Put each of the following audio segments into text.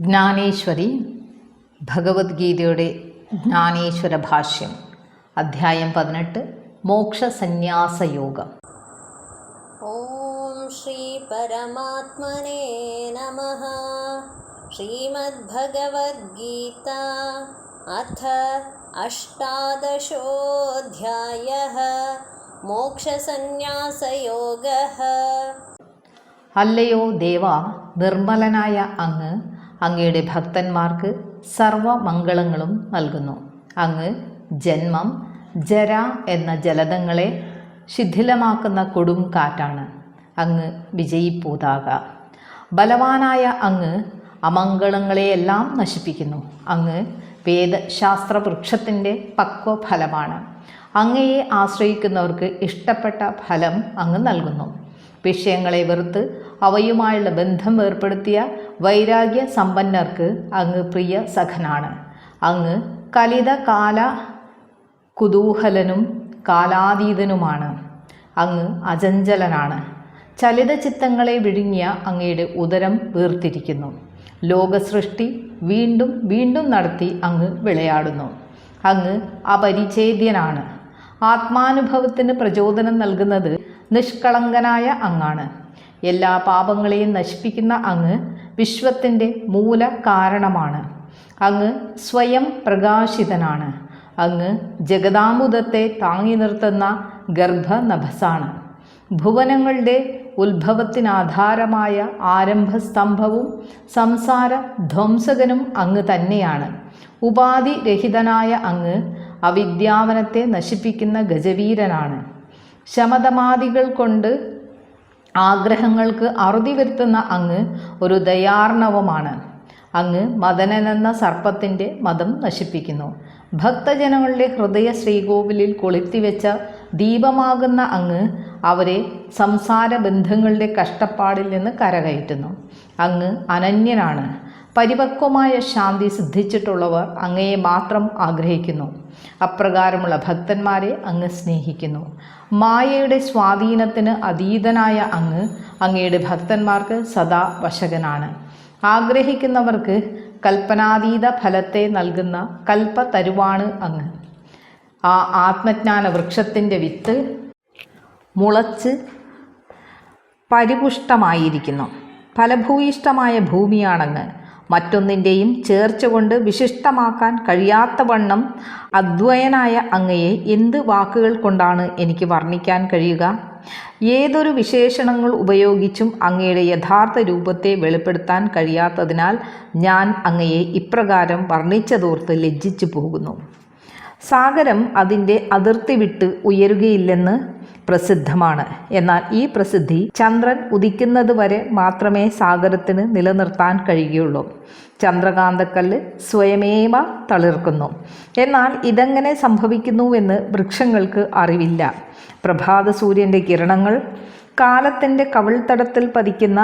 ജ്ഞാനേശ്വരി ഭഗവത്ഗീതയുടെ ജ്ഞാനേശ്വര ഭാഷ്യം അധ്യായം പതിനെട്ട് മോക്ഷസന്യാസയോഗം. ഓം ശ്രീ പരമാത്മനെ നമ. ശ്രീമദ്ഭഗവത്ഗീത അഥ അഷ്ടാദശോധ്യായ. മോക്ഷസന്യാസയോഗ. അല്ലയോ ദേവ നിർമ്മലനായ അങ്ങ് അങ്ങയുടെ ഭക്തന്മാർക്ക് സർവമംഗളങ്ങളും നൽകുന്നു. അങ്ങ് ജന്മം ജര എന്ന ജലതങ്ങളെ ശിഥിലമാക്കുന്ന കൊടും കാറ്റാണ്. അങ്ങ് വിജയിപ്പൂതാക. ബലവാനായ അങ്ങ് അമംഗളങ്ങളെയെല്ലാം നശിപ്പിക്കുന്നു. അങ്ങ് വേദശാസ്ത്ര വൃക്ഷത്തിന്റെ പക്വഫലമാണ്. അങ്ങയെ ആശ്രയിക്കുന്നവർക്ക് ഇഷ്ടപ്പെട്ട ഫലം അങ്ങ് നൽകുന്നു. വിഷയങ്ങളെ വെറുത്ത് അവയുമായുള്ള ബന്ധം ഏർപ്പെടുത്തിയ വൈരാഗ്യ സമ്പന്നർക്ക് അങ്ങ് പ്രിയ സഖനാണ്. അങ്ങ് കലിത കാല കുതൂഹലനും കാലാതീതനുമാണ്. അങ്ങ് അചഞ്ചലനാണ്. ചലിത ചിത്തങ്ങളെ വിഴുങ്ങിയ അങ്ങയുടെ ഉദരം വീർത്തിരിക്കുന്നു. ലോകസൃഷ്ടി വീണ്ടും വീണ്ടും നടത്തി അങ്ങ് വിളയാടുന്നു. അങ്ങ് അപരിച്ഛേദ്യനാണ്. ആത്മാനുഭവത്തിന് പ്രചോദനം നൽകുന്നത് നിഷ്കളങ്കനായ അങ്ങാണ്. എല്ലാ പാപങ്ങളെയും നശിപ്പിക്കുന്ന അങ്ങ് വിശ്വത്തിന്റെ മൂല കാരണമാണ്. അങ്ങ് സ്വയം പ്രകാശിതനാണ്. അങ്ങ് ജഗദാമുദത്തെ താങ്ങി നിർത്തുന്ന ഗർഭനഭസാണ്. ഭുവനങ്ങളുടെ ഉത്ഭവത്തിനാധാരമായ ആരംഭസ്തംഭവും സംസാര ധ്വംസകനും അങ്ങ് തന്നെയാണ്. ഉപാധി രഹിതനായ അങ്ങ് അവിദ്യാവനത്തെ നശിപ്പിക്കുന്ന ഗജവീരനാണ്. ശമതമാദികൾ കൊണ്ട് ആഗ്രഹങ്ങൾക്ക് അറുതി വരുത്തുന്ന അങ്ങ് ഒരു ദയാർണവമാണ്. അങ്ങ് മദനനെന്ന സർപ്പത്തിന്റെ മതം നശിപ്പിക്കുന്നു. ഭക്തജനങ്ങളുടെ ഹൃദയ ശ്രീകോവിലിൽ കൊളുത്തിവെച്ച ദീപമാകുന്ന അങ്ങ് അവരെ സംസാര ബന്ധങ്ങളുടെ കഷ്ടപ്പാടിൽ നിന്ന് കരകയറ്റുന്നു. അങ്ങ് അനന്യനാണ്. പരിപക്വമായ ശാന്തി സിദ്ധിച്ചിട്ടുള്ളവർ അങ്ങയെ മാത്രം ആഗ്രഹിക്കുന്നു. അപ്രകാരമുള്ള ഭക്തന്മാരെ അങ്ങ് സ്നേഹിക്കുന്നു. മായയുടെ സ്വാധീനത്തിന് അതീതനായ അങ്ങ് അങ്ങയുടെ ഭക്തന്മാർക്ക് സദാ വശകനാണ്. ആഗ്രഹിക്കുന്നവർക്ക് കൽപ്പനാതീത ഫലത്തെ നൽകുന്ന കൽപ്പ തരുവാണ് അങ്ങ്. ആ ആത്മജ്ഞാന വൃക്ഷത്തിന്റെ വിത്ത് മുളച്ച് പരിപുഷ്ടമായിരിക്കുന്നു. ഫലഭൂയിഷ്ടമായ ഭൂമിയാണങ്ങ്. മറ്റൊന്നിന്റെയും ചേർച്ച കൊണ്ട് വിശിഷ്ടമാക്കാൻ കഴിയാത്തവണ്ണം അദ്വയനായ അങ്ങയെ എന്ത് വാക്കുകൾ കൊണ്ടാണ് എനിക്ക് വർണിക്കാൻ കഴിയുക? ഏതൊരു വിശേഷണങ്ങൾ ഉപയോഗിച്ചും അങ്ങയുടെ യഥാർത്ഥ രൂപത്തെ വെളിപ്പെടുത്താൻ കഴിയാത്തതിനാൽ ഞാൻ അങ്ങയെ ഇപ്രകാരം വർണിച്ചതോർത്ത് ലജ്ജിച്ചു പോകുന്നു. സാഗരം അതിന്റെ അതിർത്തി വിട്ട് ഉയരുകയില്ലെന്ന് പ്രസിദ്ധമാണ്. എന്നാൽ ഈ പ്രസിദ്ധി ചന്ദ്രൻ ഉദിക്കുന്നത് വരെ മാത്രമേ സാഗരത്തിന് നിലനിർത്താൻ കഴിയുകയുള്ളൂ. ചന്ദ്രകാന്തക്കല്ല് സ്വയമേവ തളിർക്കുന്നു. എന്നാൽ ഇതെങ്ങനെ സംഭവിക്കുന്നുവെന്ന് വൃക്ഷങ്ങൾക്ക് അറിവില്ല. പ്രഭാത സൂര്യന്റെ കിരണങ്ങൾ കാലത്തിന്റെ കവിൾത്തടത്തിൽ പതിക്കുന്ന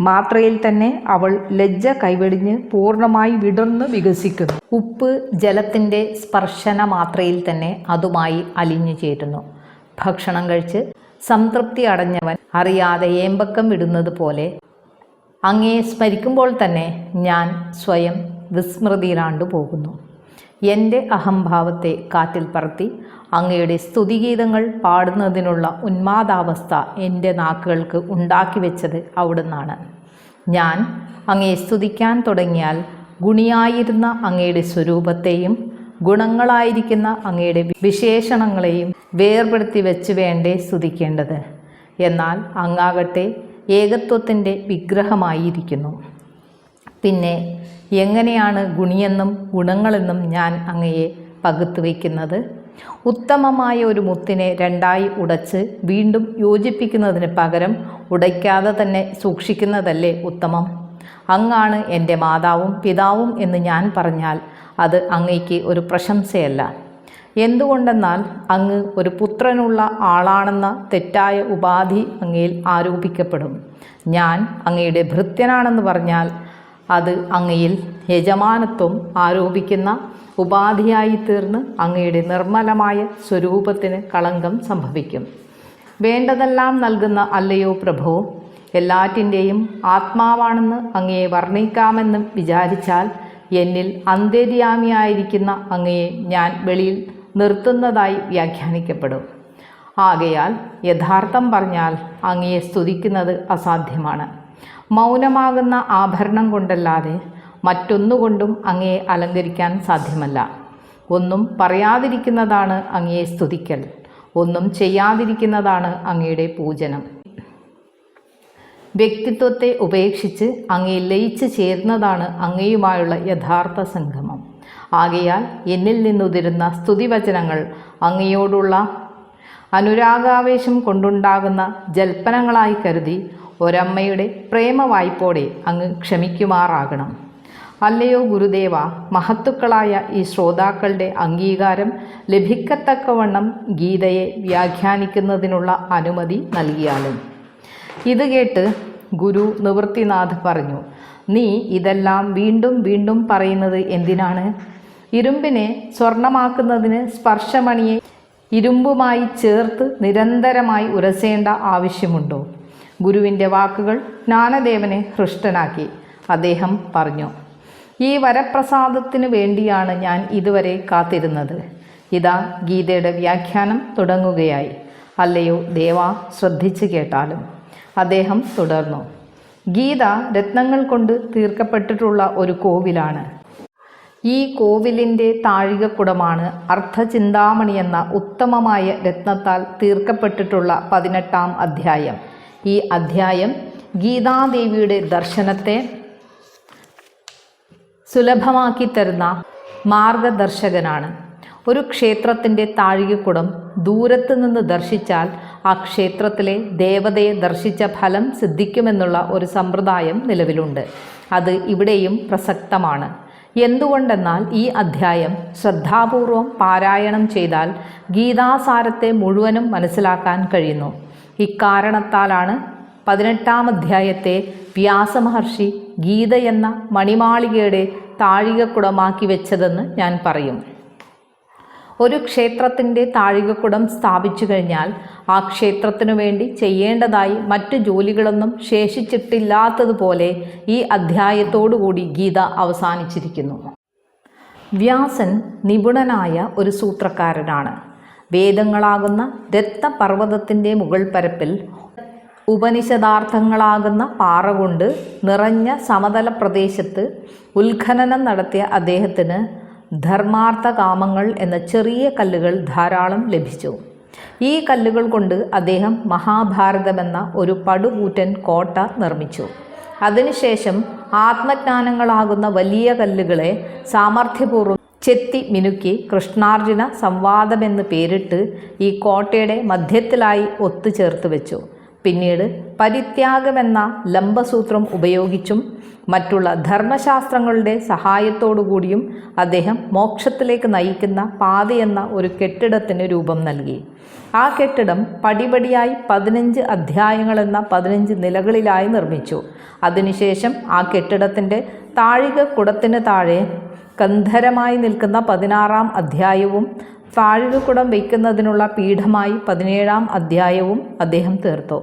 മാത്രയിൽ തന്നെ അവൾ ലജ്ജ കൈവെടിഞ്ഞ് പൂർണമായി വിടർന്ന് വികസിക്കുന്നു. ഉപ്പ് ജലത്തിന്റെ സ്പർശന മാത്രയിൽ തന്നെ അതുമായി അലിഞ്ഞു ചേരുന്നു. ഭക്ഷണം കഴിച്ച് സംതൃപ്തി അടഞ്ഞവൻ അറിയാതെ ഏമ്പക്കം വിടുന്നത് പോലെ അങ്ങയെ സ്മരിക്കുമ്പോൾ തന്നെ ഞാൻ സ്വയം വിസ്മൃതിയിലാണ്ടു പോകുന്നു എന്റെ അഹംഭാവത്തെ കാറ്റിൽ പറത്തി അങ്ങയുടെ സ്തുതിഗീതങ്ങൾ പാടുന്നതിനുള്ള ഉന്മാദാവസ്ഥ എന്റെ നാക്കുകൾക്ക് ഉണ്ടാക്കി വെച്ചത് അവിടുന്നാണ്. ഞാൻ അങ്ങയെ സ്തുതിക്കാൻ തുടങ്ങിയാൽ ഗുണിയായിരുന്ന അങ്ങയുടെ സ്വരൂപത്തെയും ഗുണങ്ങളായിരിക്കുന്ന അങ്ങയുടെ വിശേഷണങ്ങളെയും വേർപെടുത്തി വെച്ച് വേണ്ടേ സ്തുതിക്കേണ്ടത്. എന്നാൽ അങ്ങാകട്ടെ ഏകത്വത്തിന്റെ വിഗ്രഹമായിരിക്കുന്നു. പിന്നെ എങ്ങനെയാണ് ഗുണിയെന്നും ഗുണങ്ങളെന്നും ഞാൻ അങ്ങയെ പകുത്തു വയ്ക്കുന്നത്? ഉത്തമമായ ഒരു മുത്തിനെ രണ്ടായി ഉടച്ച് വീണ്ടും യോജിപ്പിക്കുന്നതിന് പകരം ഉടയ്ക്കാതെ തന്നെ സൂക്ഷിക്കുന്നതല്ലേ ഉത്തമം? അങ്ങാണ് എന്റെ മാതാവും പിതാവും എന്ന് ഞാൻ പറഞ്ഞാൽ അത് അങ്ങയ്ക്ക് ഒരു പ്രശംസയല്ല. എന്തുകൊണ്ടെന്നാൽ അങ്ങ് ഒരു പുത്രനുള്ള ആളാണെന്ന തെറ്റായ ഉപാധി അങ്ങയിൽ ആരോപിക്കപ്പെടും. ഞാൻ അങ്ങയുടെ ഭൃത്യനാണെന്ന് പറഞ്ഞാൽ അത് അങ്ങയിൽ യജമാനത്വം ആരോപിക്കുന്ന ഉപാധിയായി തീർന്ന് അങ്ങയുടെ നിർമ്മലമായ സ്വരൂപത്തിന് കളങ്കം സംഭവിക്കും. വേണ്ടതെല്ലാം നൽകുന്ന അല്ലയോ പ്രഭോ? എല്ലാറ്റിന്റെയും ആത്മാവാണെന്ന് അങ്ങയെ വർണിക്കാമെന്ന് വിചാരിച്ചാൽ എന്നിൽ അന്തര്യാമിയായിരിക്കുന്ന അങ്ങയെ ഞാൻ വെളിയിൽ നിർത്തുന്നതായി വ്യാഖ്യാനിക്കപ്പെടും. ആകയാൽ യഥാർത്ഥം പറഞ്ഞാൽ അങ്ങയെ സ്തുതിക്കുന്നത് അസാധ്യമാണ്. മൗനമാകുന്ന ആഭരണം കൊണ്ടല്ലാതെ മറ്റൊന്നുകൊണ്ടും അങ്ങയെ അലങ്കരിക്കാൻ സാധ്യമല്ല. ഒന്നും പറയാതിരിക്കുന്നതാണ് അങ്ങയെ സ്തുതിക്കൽ. ഒന്നും ചെയ്യാതിരിക്കുന്നതാണ് അങ്ങയുടെ പൂജനം. വ്യക്തിത്വത്തെ ഉപേക്ഷിച്ച് അങ്ങയെ ലയിച്ച് ചേരുന്നതാണ് അങ്ങയുമായുള്ള യഥാർത്ഥ സംഗമം. ആകയാൽ എന്നിൽ നിന്നുതിരുന്ന സ്തുതിവചനങ്ങൾ അങ്ങയോടുള്ള അനുരാഗാവേശം കൊണ്ടുണ്ടാകുന്ന ജൽപ്പനങ്ങളായി കരുതി ഒരമ്മയുടെ പ്രേമവായ്പോടെ അങ്ങ് ക്ഷമിക്കുമാറാകണം. അല്ലയോ ഗുരുദേവ മഹത്തുക്കളായ ഈ ശ്രോതാക്കളുടെ അംഗീകാരം ലഭിക്കത്തക്കവണ്ണം ഗീതയെ വ്യാഖ്യാനിക്കുന്നതിനുള്ള അനുമതി നൽകിയാലും ഇത് കേട്ട് ഗുരു നിവൃത്തിനാഥ് പറഞ്ഞു നീ ഇതെല്ലാം വീണ്ടും വീണ്ടും പറയുന്നത് എന്തിനാണ്? ഇരുമ്പിനെ സ്വർണമാക്കുന്നതിന് സ്പർശമണിയെ ഇരുമ്പുമായി ചേർത്ത് നിരന്തരമായി ഉരസേണ്ട ആവശ്യമുണ്ടോ? ഗുരുവിന്റെ വാക്കുകൾ ജ്ഞാനദേവനെ ഹൃഷ്ടനാക്കി. അദ്ദേഹം പറഞ്ഞു ഈ വരപ്രസാദത്തിനു വേണ്ടിയാണ് ഞാൻ ഇതുവരെ കാത്തിരുന്നത്. ഇതാ ഗീതയുടെ വ്യാഖ്യാനം തുടങ്ങുകയായി. അല്ലയോ ദേവ ശ്രദ്ധിച്ചു കേട്ടാലും. അദ്ദേഹം തുടർന്നു. ഗീത രത്നങ്ങൾ കൊണ്ട് തീർക്കപ്പെട്ടിട്ടുള്ള ഒരു കോവിലാണ്. ഈ കോവിലിന്റെ താഴികക്കുടമാണ് അർത്ഥചിന്താമണി എന്ന ഉത്തമമായ രത്നത്താൽ തീർക്കപ്പെട്ടിട്ടുള്ള പതിനെട്ടാം അധ്യായം. ഈ അധ്യായം ഗീതാദേവിയുടെ ദർശനത്തെ സുലഭമാക്കി തരുന്ന മാർഗദർശകനാണ്. ഒരു ക്ഷേത്രത്തിന്റെ താഴികക്കുടം ദൂരത്ത് നിന്ന് ദർശിച്ചാൽ ആ ക്ഷേത്രത്തിലെ ദേവതയെ ദർശിച്ച ഫലം സിദ്ധിക്കുമെന്നുള്ള ഒരു സമ്പ്രദായം നിലവിലുണ്ട്. അത് ഇവിടെയും പ്രസക്തമാണ്. എന്തുകൊണ്ടെന്നാൽ ഈ അധ്യായം ശ്രദ്ധാപൂർവം പാരായണം ചെയ്താൽ ഗീതാസാരത്തെ മുഴുവനും മനസ്സിലാക്കാൻ കഴിയുന്നു. ഇക്കാരണത്താലാണ് പതിനെട്ടാം അധ്യായത്തെ വ്യാസമഹർഷി ഗീത എന്ന മണിമാളികയുടെ താഴികക്കുടമാക്കി വെച്ചതെന്ന് ഞാൻ പറയും. ഒരു ക്ഷേത്രത്തിന്റെ താഴികക്കുടം സ്ഥാപിച്ചു കഴിഞ്ഞാൽ ആ ക്ഷേത്രത്തിനു വേണ്ടി ചെയ്യേണ്ടതായി മറ്റു ജോലികളൊന്നും ശേഷിച്ചിട്ടില്ലാത്തതുപോലെ ഈ അധ്യായത്തോടുകൂടി ഗീത അവസാനിച്ചിരിക്കുന്നു. വ്യാസൻ നിപുണനായ ഒരു സൂത്രക്കാരനാണ്. വേദങ്ങളാകുന്ന രക്തപർവതത്തിന്റെ മുകൾ പരപ്പിൽ ഉപനിഷദാർത്ഥങ്ങളാകുന്ന പാറ കൊണ്ട് നിറഞ്ഞ സമതല പ്രദേശത്ത് ഉത്ഖനനം നടത്തിയ അദ്ദേഹത്തിന് ധർമാർത്ഥ കാമങ്ങൾ എന്ന ചെറിയ കല്ലുകൾ ധാരാളം ലഭിച്ചു. ഈ കല്ലുകൾ കൊണ്ട് അദ്ദേഹം മഹാഭാരതമെന്ന ഒരു പടുകൂറ്റൻ കോട്ട നിർമ്മിച്ചു. അതിനുശേഷം ആത്മജ്ഞാനങ്ങളാകുന്ന വലിയ കല്ലുകളെ സാമർഥ്യപൂർവം ചെത്തി മിനുക്കി കൃഷ്ണാർജുന സംവാദമെന്ന് പേരിട്ട് ഈ കോട്ടയുടെ മധ്യത്തിലായി ഒത്തുചേർത്ത് വെച്ചു. പിന്നീട് പരിത്യാഗമെന്ന ലംബസൂത്രം ഉപയോഗിച്ചും മറ്റുള്ള ധർമ്മശാസ്ത്രങ്ങളുടെ സഹായത്തോടുകൂടിയും അദ്ദേഹം മോക്ഷത്തിലേക്ക് നയിക്കുന്ന പാതയെന്ന ഒരു കെട്ടിടത്തിന് രൂപം നൽകി. ആ കെട്ടിടം പടിപടിയായി പതിനഞ്ച് അധ്യായങ്ങളെന്ന പതിനഞ്ച് നിലകളിലായി നിർമ്മിച്ചു. അതിനുശേഷം ആ കെട്ടിടത്തിന്റെ താഴിക കുടത്തിന് താഴെ കന്ധരമായി നിൽക്കുന്ന പതിനാറാം അധ്യായവും താഴികക്കുടം വയ്ക്കുന്നതിനുള്ള പീഠമായി പതിനേഴാം അധ്യായവും അദ്ദേഹം തീർത്തു.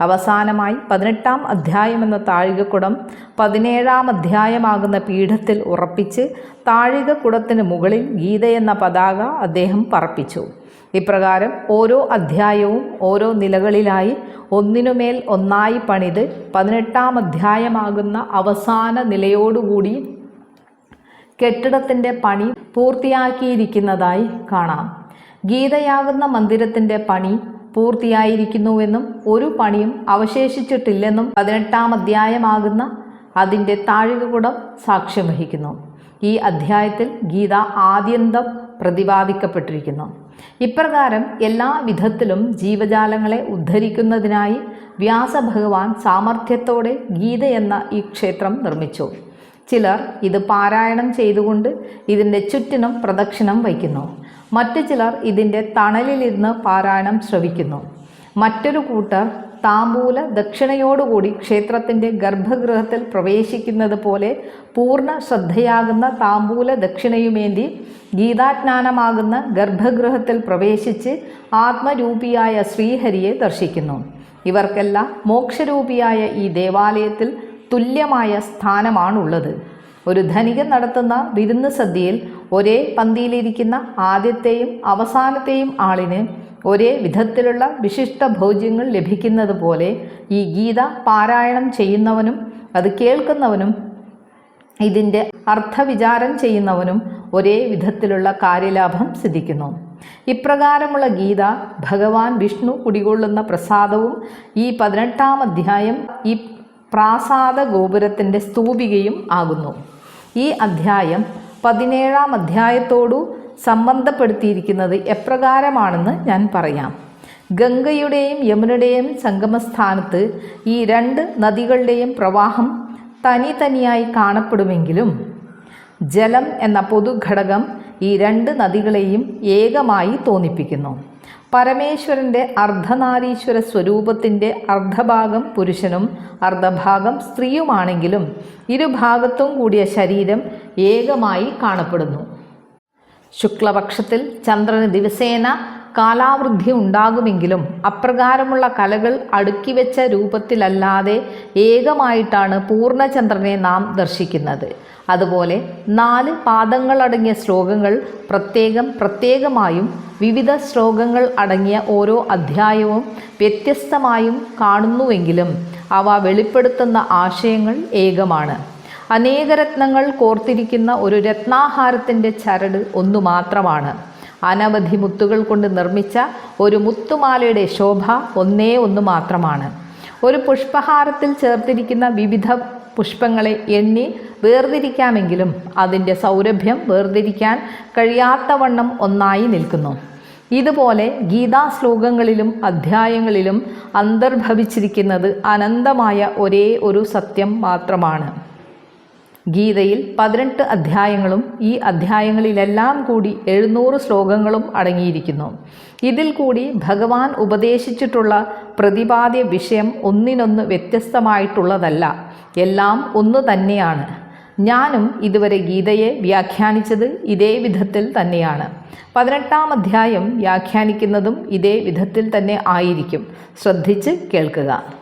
അവസാനമായി പതിനെട്ടാം അധ്യായം എന്ന താഴികക്കുടം പതിനേഴാം അധ്യായമാകുന്ന പീഠത്തിൽ ഉറപ്പിച്ച് താഴികക്കുടത്തിന് മുകളിൽ ഗീതയെന്ന പതാക അദ്ദേഹം പറപ്പിച്ചു. ഇപ്രകാരം ഓരോ അധ്യായവും ഓരോ നിലകളിലായി ഒന്നിനുമേൽ ഒന്നായി പണിത് പതിനെട്ടാം അധ്യായമാകുന്ന അവസാന നിലയോടുകൂടി കെട്ടിടത്തിന്റെ പണി പൂർത്തിയാക്കിയിരിക്കുന്നതായി കാണാം. ഗീതയാകുന്ന മന്ദിരത്തിന്റെ പണി പൂർത്തിയായിരിക്കുന്നുവെന്നും ഒരു പണിയും അവശേഷിച്ചിട്ടില്ലെന്നും പതിനെട്ടാം അധ്യായമാകുന്ന അതിന്റെ താഴികകുടം സാക്ഷ്യം വഹിക്കുന്നു. ഈ അധ്യായത്തിൽ ഗീത ആദ്യന്തം പ്രതിപാദിക്കപ്പെട്ടിരിക്കുന്നു. ഇപ്രകാരം എല്ലാ വിധത്തിലും ജീവജാലങ്ങളെ ഉദ്ധരിക്കുന്നതിനായി വ്യാസഭഗവാൻ സാമർഥ്യത്തോടെ ഗീത എന്ന ഈ ക്ഷേത്രം നിർമ്മിച്ചു. ചിലർ ഇത് പാരായണം ചെയ്തുകൊണ്ട് ഇതിന്റെ ചുറ്റിനും പ്രദക്ഷിണം വയ്ക്കുന്നു. മറ്റു ചിലർ ഇതിന്റെ തണലിലിരുന്ന് പാരായണം ശ്രവിക്കുന്നു. മറ്റൊരു കൂട്ടർ താമ്പൂല ദക്ഷിണയോടുകൂടി ക്ഷേത്രത്തിന്റെ ഗർഭഗൃഹത്തിൽ പ്രവേശിക്കുന്നത് പോലെ പൂർണ ശ്രദ്ധയാകുന്ന താമ്പൂല ദക്ഷിണയുമേന്തി ഗീതാജ്ഞാനമാകുന്ന ഗർഭഗൃഹത്തിൽ പ്രവേശിച്ച് ആത്മരൂപിയായ ശ്രീഹരിയെ ദർശിക്കുന്നു. ഇവർക്കെല്ലാം മോക്ഷരൂപിയായ ഈ ദേവാലയത്തിൽ തുല്യമായ സ്ഥാനമാണുള്ളത്. ഒരു ധനികൻ നടത്തുന്ന വിരുന്ന് സദ്യയിൽ ഒരേ പന്തിയിലിരിക്കുന്ന ആദ്യത്തെയും അവസാനത്തെയും ആളിന് ഒരേ വിധത്തിലുള്ള വിശിഷ്ട ഭോജ്യങ്ങൾ ലഭിക്കുന്നത് പോലെ ഈ ഗീത പാരായണം ചെയ്യുന്നവനും അത് കേൾക്കുന്നവനും ഇതിന്റെ അർത്ഥവിചാരം ചെയ്യുന്നവനും ഒരേ വിധത്തിലുള്ള കാര്യലാഭം സിദ്ധിക്കുന്നു. ഇപ്രകാരമുള്ള ഗീത ഭഗവാൻ വിഷ്ണു കുടികൊള്ളുന്ന പ്രസാദവും ഈ പതിനെട്ടാം അധ്യായം ഈ പ്രാസാദ ഗോപുരത്തിന്റെ സ്തൂപികയും ആകുന്നു. ഈ അധ്യായം പതിനേഴാം അധ്യായത്തോടു സംബന്ധപ്പെടുത്തിയിരിക്കുന്നത് എപ്രകാരമാണെന്ന് ഞാൻ പറയാം. ഗംഗയുടെയും യമുനയുടെയും സംഗമസ്ഥാനത്ത് ഈ രണ്ട് നദികളുടെയും പ്രവാഹം തനി തനിയായി കാണപ്പെടുമെങ്കിലും ജലം എന്ന പൊതുഘടകം ഈ രണ്ട് നദികളെയും ഏകമായി തോന്നിപ്പിക്കുന്നു. പരമേശ്വരന്റെ അർദ്ധനാരീശ്വര സ്വരൂപത്തിന്റെ അർദ്ധഭാഗം പുരുഷനും അർദ്ധഭാഗം സ്ത്രീയുമാണെങ്കിലും ഇരുഭാഗത്തും കൂടിയ ശരീരം ഏകമായി കാണപ്പെടുന്നു. ശുക്ലപക്ഷത്തിൽ ചന്ദ്രന് ദിവസേന കാലാവൃദ്ധി ഉണ്ടാകുമെങ്കിലും അപ്രകാരമുള്ള കലകൾ അടുക്കിവെച്ച രൂപത്തിലല്ലാതെ ഏകമായിട്ടാണ് പൂർണചന്ദ്രനെ നാം ദർശിക്കുന്നത്. അതുപോലെ നാല് പാദങ്ങളടങ്ങിയ ശ്ലോകങ്ങൾ പ്രത്യേകം പ്രത്യേകമായും വിവിധ ശ്ലോകങ്ങൾ അടങ്ങിയ ഓരോ അധ്യായവും വ്യത്യസ്തമായും കാണുന്നുവെങ്കിലും അവ വെളിപ്പെടുത്തുന്ന ആശയങ്ങൾ ഏകമാണ്. അനേക രത്നങ്ങൾ കോർത്തിരിക്കുന്ന ഒരു രത്നാഹാരത്തിന്റെ ചരട് ഒന്നു മാത്രമാണ് അനവധി മുത്തുകൾ കൊണ്ട് നിർമ്മിച്ച ഒരു മുത്തുമാലയുടെ ശോഭ ഒന്നേ ഒന്ന് മാത്രമാണ്. ഒരു പുഷ്പഹാരത്തിൽ ചേർത്തിരിക്കുന്ന വിവിധ പുഷ്പങ്ങളെ എണ്ണി വേർതിരിക്കാമെങ്കിലും അതിന്റെ സൗരഭ്യം വേർതിരിക്കാൻ കഴിയാത്തവണ്ണം ഒന്നായി നിൽക്കുന്നു. ഇതുപോലെ ഗീതാ ശ്ലോകങ്ങളിലും അധ്യായങ്ങളിലും അന്തർഭവിച്ചിരിക്കുന്നത് അനന്തമായ ഒരേ ഒരു സത്യം മാത്രമാണ്. ഗീതയിൽ പതിനെട്ട് അധ്യായങ്ങളും ഈ അധ്യായങ്ങളിലെല്ലാം കൂടി എഴുന്നൂറ് ശ്ലോകങ്ങളും അടങ്ങിയിരിക്കുന്നു. ഇതിൽ കൂടി ഭഗവാൻ ഉപദേശിച്ചിട്ടുള്ള പ്രതിപാദ്യ വിഷയം ഒന്നിനൊന്ന് വ്യത്യസ്തമായിട്ടുള്ളതല്ല. എല്ലാം ഒന്ന് തന്നെയാണ്. ഞാനും ഇതുവരെ ഗീതയെ വ്യാഖ്യാനിച്ചത് ഇതേ വിധത്തിൽ തന്നെയാണ്. പതിനെട്ടാം അധ്യായം വ്യാഖ്യാനിക്കുന്നതും ഇതേ വിധത്തിൽ തന്നെ ആയിരിക്കും. ശ്രദ്ധിച്ച് കേൾക്കുക.